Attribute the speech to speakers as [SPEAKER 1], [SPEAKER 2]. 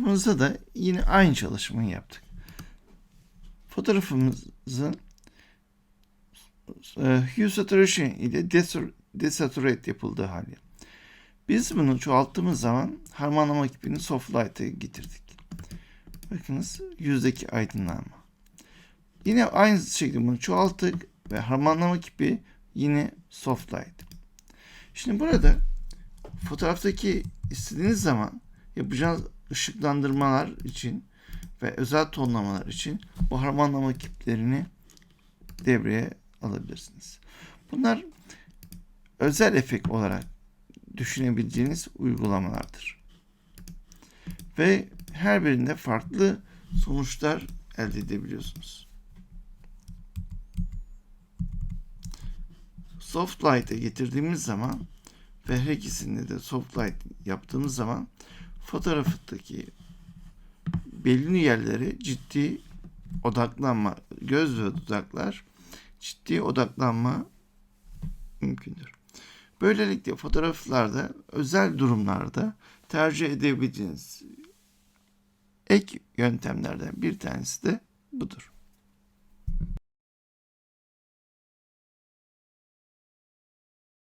[SPEAKER 1] Fotoğrafımızda da yine aynı çalışmayı yaptık. Fotoğrafımızın e, hue saturation ile desaturate yapıldığı hali. Biz bunu çoğalttığımız zaman harmanlama kipini soft light'a getirdik. Bakınız yüzdeki aydınlanma. Yine aynı şekilde bunu çoğalttık ve harmanlama kipi yine soft light. Şimdi burada fotoğraftaki istediğiniz zaman yapacağınız ışıklandırmalar için ve özel tonlamalar için bu harmanlama kiplerini devreye alabilirsiniz. Bunlar özel efekt olarak düşünebileceğiniz uygulamalardır. Ve her birinde farklı sonuçlar elde edebiliyorsunuz. Soft Light'e getirdiğimiz zaman ve her ikisinde de soft light yaptığımız zaman fotoğraftaki belli yerlere ciddi odaklanma, göz ve dudaklar ciddi odaklanma mümkündür. Böylelikle fotoğraflarda özel durumlarda tercih edebileceğiniz ek yöntemlerden bir tanesi de budur.